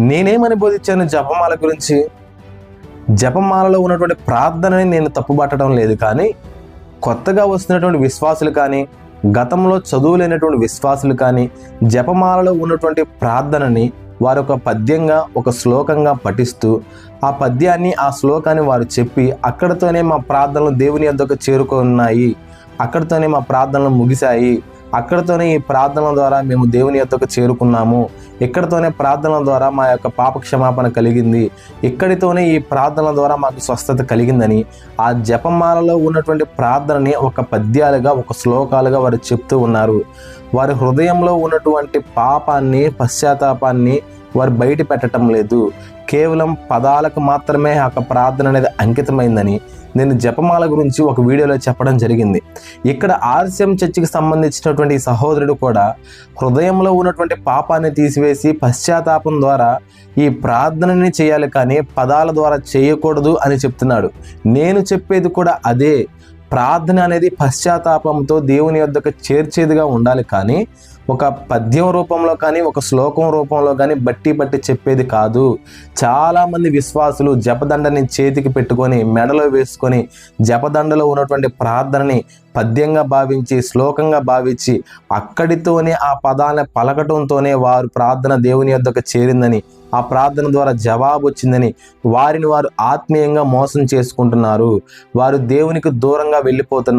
నేనేమని బోధించాను? జపమాల గురించి. జపమాలలో ఉన్నటువంటి ప్రార్థనని నేను తప్పుబట్టడం లేదు కానీ కొత్తగా వస్తున్నటువంటి విశ్వాసులు కానీ గతంలో చదువు లేనటువంటి విశ్వాసులు కానీ జపమాలలో ఉన్నటువంటి ప్రార్థనని వారు ఒక పద్యంగా ఒక శ్లోకంగా పఠిస్తూ ఆ పద్యాన్ని ఆ శ్లోకాన్ని వారు చెప్పి అక్కడితోనే మా ప్రార్థనలు దేవుని యొద్దకు చేరుకున్నాయి. అక్కడితోనే మా ప్రార్థనలు ముగిశాయి. అక్కడితోనే ఈ ప్రార్థనల ద్వారా మేము దేవుని యొక్క చేరుకున్నాము. ఇక్కడితోనే ప్రార్థనల ద్వారా మా యొక్క పాప క్షమాపణ కలిగింది. ఇక్కడితోనే ఈ ప్రార్థనల ద్వారా మాకు స్వస్థత కలిగిందని ఆ జపమాలలో ఉన్నటువంటి ప్రార్థనని ఒక పద్యాలుగా ఒక శ్లోకాలుగా వారు చెప్తూ ఉన్నారు. వారి హృదయంలో ఉన్నటువంటి పాపాన్ని పశ్చాత్తాపాన్ని వారు బయట పెట్టడం లేదు. కేవలం పదాలకు మాత్రమే ఆ యొక్క ప్రార్థన అనేది అంకితమైందని నేను జపమాల గురించి ఒక వీడియోలో చెప్పడం జరిగింది. ఇక్కడ ఆర్సిఎం చర్చికి సంబంధించినటువంటి సహోదరుడు కూడా హృదయంలో ఉన్నటువంటి పాపాన్ని తీసివేసి పశ్చాత్తాపం ద్వారా ఈ ప్రార్థనని చేయాలి కానీ పదాల ద్వారా చేయకూడదు అని చెప్తున్నాడు. నేను చెప్పేది కూడా అదే. ప్రార్థన అనేది పశ్చాత్తాపంతో దేవుని యొద్దకు చేర్చేదిగా ఉండాలి కానీ ఒక పద్యం రూపంలో కానీ ఒక శ్లోకం రూపంలో కానీ బట్టి బట్టి చెప్పేది కాదు. చాలామంది విశ్వాసులు జపదండని చేతికి పెట్టుకొని మెడలో వేసుకొని జపదండలో ఉన్నటువంటి ప్రార్థనని పద్యంగా భావించి శ్లోకంగా భావించి అక్కడితోనే ఆ పదాలను పలకటంతోనే వారు ప్రార్థన దేవుని యొద్దకు చేరిందని ఆ ప్రార్థన ద్వారా జవాబు వచ్చిందని వారిని వారు ఆత్మీయంగా మోసం చేసుకుంటున్నారు. వారు దేవునికి దూరంగా వెళ్ళిపోతున్నారు.